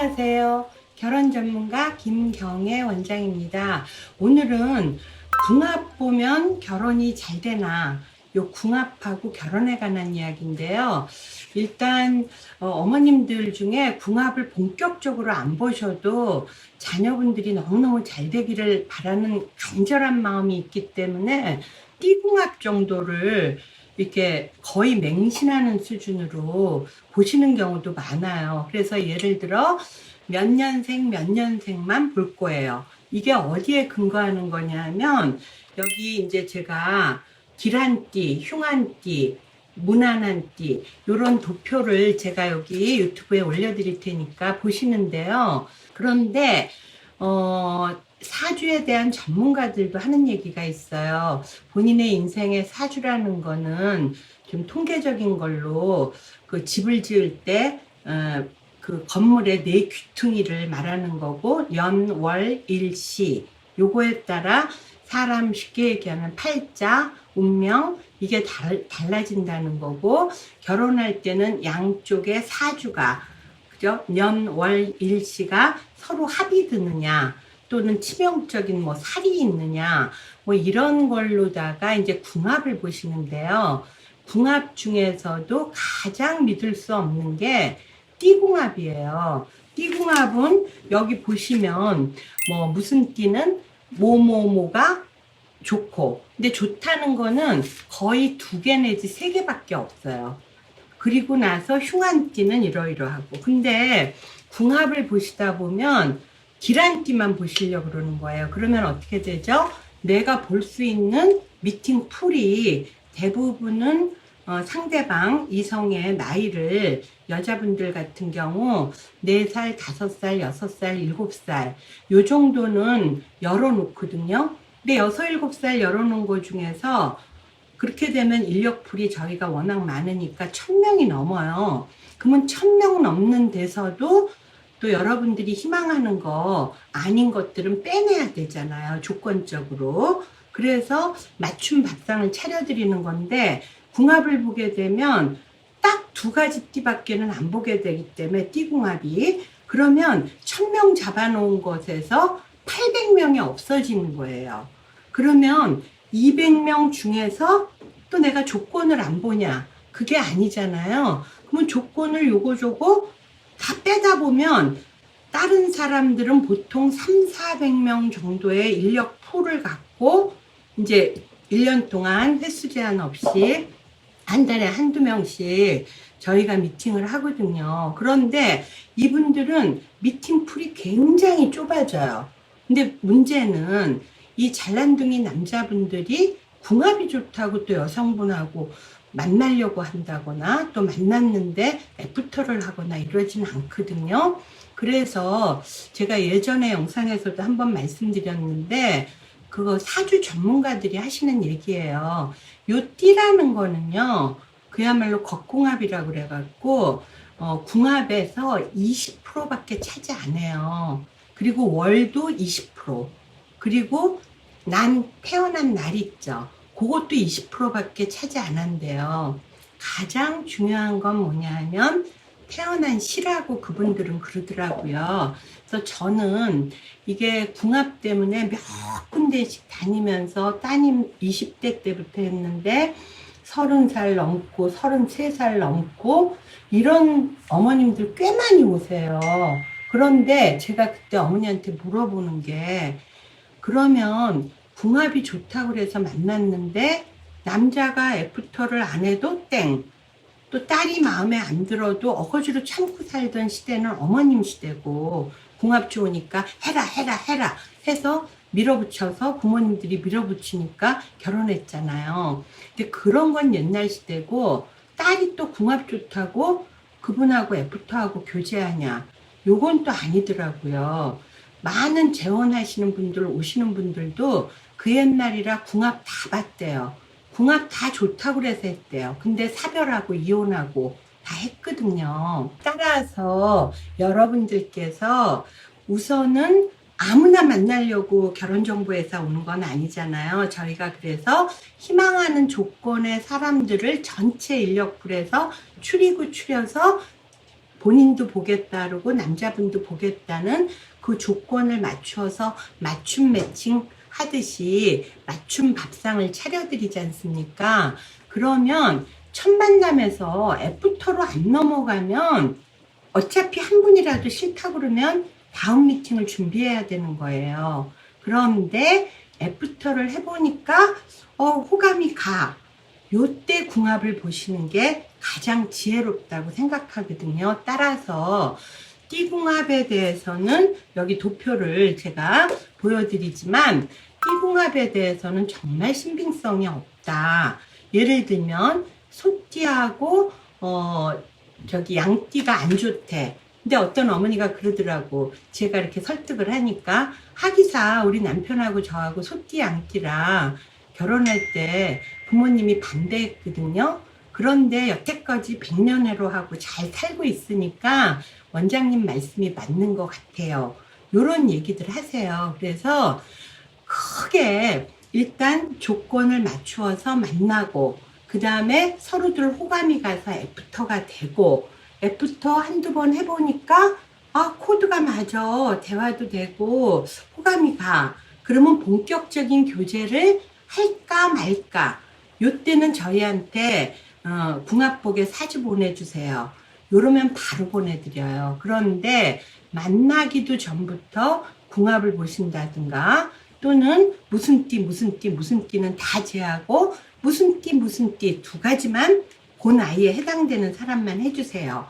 안녕하세요. 결혼 전문가 김경애 원장입니다. 오늘은 궁합 보면 결혼이 잘 되나 요 궁합하고 결혼에 관한 이야기인데요. 일단 어, 머님들 중에 궁합을 본격적으로 안 보셔도 자녀분들이 너무너무 잘 되기를 바라는 간절한 마음이 있기 때문에 띠궁합 정도를 이렇게 거의 맹신하는 수준으로 보시는 경우도 많아요. 그래서 예를 들어 몇 년생 몇 년생만 볼 거예요. 이게 어디에 근거하는 거냐면 여기 이제 제가 기란띠, 흉한띠, 무난한띠 이런 도표를 제가 여기 유튜브에 올려드릴 테니까 보시는데요. 그런데 어, 사주에 대한 전문가들도 하는 얘기가 있어요. 본인의 인생의 사주라는 거는 좀 통계적인 걸로 그 집을 지을 때, 어, 그 건물의 네 귀퉁이를 말하는 거고, 연, 월, 일, 시. 요거에 따라 사람 쉽게 얘기하면 팔자, 운명, 이게 달, 달라진다는 거고, 결혼할 때는 양쪽의 사주가, 그죠? 년, 월, 일, 시가 서로 합이 드느냐, 또는 치명적인 뭐 살이 있느냐, 뭐 이런 걸로다가 이제 궁합을 보시는데요. 궁합 중에서도 가장 믿을 수 없는 게 띠궁합이에요. 띠궁합은 여기 보시면 뭐 무슨 띠는 뭐뭐뭐가 좋고, 근데 좋다는 거는 거의 두 개 내지 세 개밖에 없어요. 그리고 나서 흉한 띠는 이러이러하고. 근데 궁합을 보시다 보면 기란띠만 보시려고 그러는 거예요. 그러면 어떻게 되죠? 내가 볼 수 있는 미팅 풀이 대부분은 어, 상대방 이성의 나이를 여자분들 같은 경우 4살, 5살, 6살, 7살 요 정도는 열어놓거든요. 근데 6, 7살 열어놓은 거 중에서 그렇게 되면 인력풀이 저희가 워낙 많으니까 1000명이 넘어요. 그러면 1000명 넘는 데서도 또 여러분들이 희망하는 거 아닌 것들은 빼내야 되잖아요. 조건적으로. 그래서 맞춤 밥상을 차려드리는 건데 궁합을 보게 되면 딱 두 가지 띠밖에는 안 보게 되기 때문에 띠궁합이 그러면 1000명 잡아놓은 것에서 800명이 없어지는 거예요. 그러면 200명 중에서 또 내가 조건을 안 보냐? 그게 아니잖아요. 그러면 조건을 요거 저거 다 빼다 보면 다른 사람들은 보통 3, 400명 정도의 인력 풀을 갖고 이제 1년 동안 횟수 제한 없이 한 달에 한두 명씩 저희가 미팅을 하거든요. 그런데 이분들은 미팅 풀이 굉장히 좁아져요. 근데 문제는 이 잘난둥이 남자분들이 궁합이 좋다고 또 여성분하고 만나려고 한다거나 또 만났는데 애프터를 하거나 이러진 않거든요. 그래서 제가 예전에 영상에서도 한번 말씀드렸는데 그거 사주 전문가들이 하시는 얘기예요. 요 띠라는 거는요. 그야말로 겉궁합이라고 그래갖고 어, 궁합에서 20%밖에 차지 안 해요. 그리고 월도 20% 그리고 난 태어난 날 있죠. 그것도 20%밖에 차지 안 한대요. 가장 중요한 건 뭐냐 하면 태어난 시라고 그분들은 그러더라고요. 그래서 저는 이게 궁합 때문에 몇 군데씩 다니면서 따님 20대 때부터 했는데 30살 넘고 33살 넘고 이런 어머님들 꽤 많이 오세요. 그런데 제가 그때 어머니한테 물어보는 게 그러면 궁합이 좋다고 그래서 만났는데 남자가 애프터를 안 해도 땡. 또 딸이 마음에 안 들어도 어거지로 참고 살던 시대는 어머님 시대고 궁합 좋으니까 해라 해라 해라 해서 밀어붙여서 부모님들이 밀어붙이니까 결혼했잖아요. 근데 그런 건 옛날 시대고 딸이 또 궁합 좋다고 그분하고 애프터하고 교제하냐 요건 또 아니더라고요. 많은 재혼하시는 분들 오시는 분들도 그 옛날이라 궁합 다 봤대요. 궁합 다 좋다고 그래서 했대요. 근데 사별하고 이혼하고 다 했거든요. 따라서 여러분들께서 우선은 아무나 만나려고 결혼정보회사 오는 건 아니잖아요. 저희가 그래서 희망하는 조건의 사람들을 전체 인력풀에서 추리고 추려서 본인도 보겠다고 남자분도 보겠다는 그 조건을 맞추어서 맞춤 매칭 하듯이 맞춤 밥상을 차려드리지 않습니까? 그러면 첫 만남에서 애프터로 안 넘어가면 어차피 한 분이라도 싫다 그러면 다음 미팅을 준비해야 되는 거예요. 그런데 애프터를 해보니까 어, 호감이 가. 요때 궁합을 보시는 게 가장 지혜롭다고 생각하거든요. 따라서 띠궁합에 대해서는 여기 도표를 제가 보여드리지만 띠궁합에 대해서는 정말 신빙성이 없다. 예를 들면 소띠하고 어 저기 양띠가 안 좋대. 근데 어떤 어머니가 그러더라고. 제가 이렇게 설득을 하니까 하기사 우리 남편하고 저하고 소띠 양띠랑 결혼할 때 부모님이 반대했거든요. 그런데 여태까지 백년해로 하고 잘 살고 있으니까 원장님 말씀이 맞는 것 같아요. 요런 얘기들 하세요. 그래서 크게 일단 조건을 맞추어서 만나고 그 다음에 서로들 호감이 가서 애프터가 되고 애프터 한두 번 해보니까 아 코드가 맞아 대화도 되고 호감이 가 그러면 본격적인 교제를 할까 말까 요때는 저희한테 어, 궁합복에 사주 보내주세요 요러면 바로 보내드려요 그런데 만나기도 전부터 궁합을 보신다든가 또는 무슨 띠 무슨 띠 무슨 띠는 다 제하고 무슨 띠 무슨 띠 두 가지만 그 나이에 해당되는 사람만 해주세요.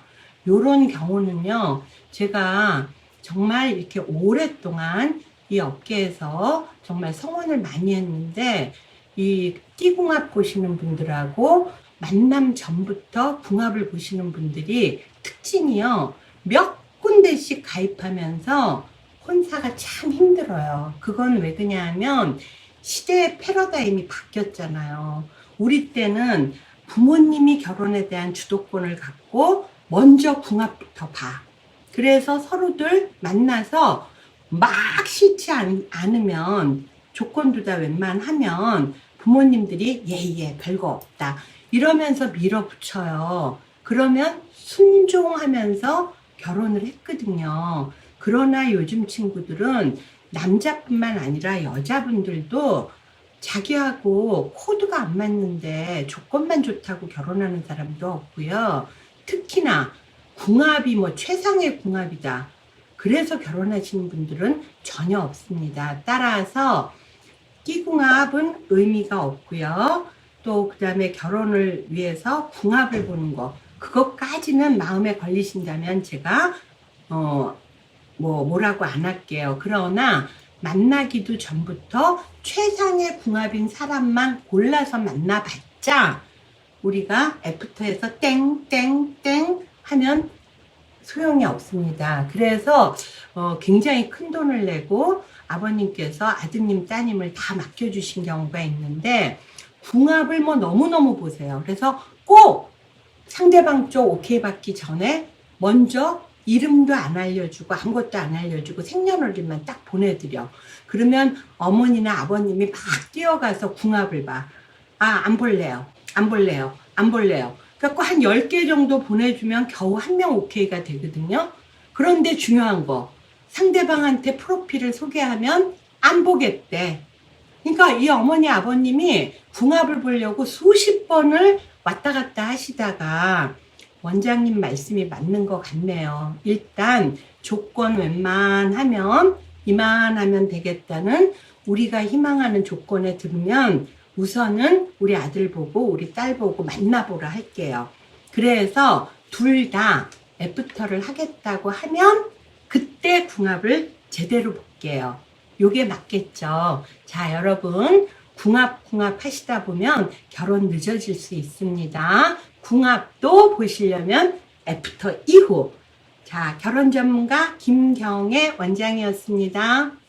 요런 경우는요, 제가 정말 이렇게 오랫동안 이 업계에서 정말 성원을 많이 했는데, 이 띠궁합 보시는 분들하고 만남 전부터 궁합을 보시는 분들이 특징이요, 몇 군데씩 가입하면서 혼사가 참 힘들어요. 그건 왜 그냐 하면, 시대의 패러다임이 바뀌었잖아요. 우리 때는 부모님이 결혼에 대한 주도권을 갖고 먼저 궁합부터 봐. 그래서 서로들 만나서 막 싫지 않, 않으면 조건도 다 웬만하면 부모님들이 예예 별거 없다 이러면서 밀어붙여요. 그러면 순종하면서 결혼을 했거든요. 그러나 요즘 친구들은 남자뿐만 아니라 여자분들도 자기하고 코드가 안 맞는데 조건만 좋다고 결혼하는 사람도 없고요. 특히나 궁합이 뭐 최상의 궁합이다. 그래서 결혼하시는 분들은 전혀 없습니다. 따라서 끼궁합은 의미가 없고요. 또 그다음에 결혼을 위해서 궁합을 보는 거 그것까지는 마음에 걸리신다면 제가 어 뭐 뭐라고 안 할게요. 그러나 만나기도 전부터 최상의 궁합인 사람만 골라서 만나봤자 우리가 애프터에서 땡땡땡 하면 소용이 없습니다. 그래서 어, 굉장히 큰 돈을 내고 아버님께서 아드님 따님을 다 맡겨주신 경우가 있는데 궁합을 뭐 너무너무 보세요. 그래서 꼭 상대방 쪽 오케이 받기 전에 먼저 이름도 안 알려주고 아무것도 안 알려주고 생년월일만 딱 보내드려. 그러면 어머니나 아버님이 막 뛰어가서 궁합을 봐. 아, 안 볼래요. 안 볼래요. 안 볼래요. 그래갖고 한 10개 정도 보내주면 겨우 한 명 오케이가 되거든요. 그런데 중요한 거. 상대방한테 프로필을 소개하면 안 보겠대. 그러니까 이 어머니 아버님이 궁합을 보려고 수십 번을 왔다 갔다 하시다가 원장님 말씀이 맞는 것 같네요. 일단 조건 웬만하면 이만하면 되겠다는 우리가 희망하는 조건에 들으면 우선은 우리 아들 보고 우리 딸 보고 만나보라 할게요. 그래서 둘 다 애프터를 하겠다고 하면 그때 궁합을 제대로 볼게요. 요게 맞겠죠. 자, 여러분. 궁합, 궁합 하시다 보면 결혼 늦어질 수 있습니다. 궁합도 보시려면 애프터 이후. 자, 결혼 전문가 김경애 원장이었습니다.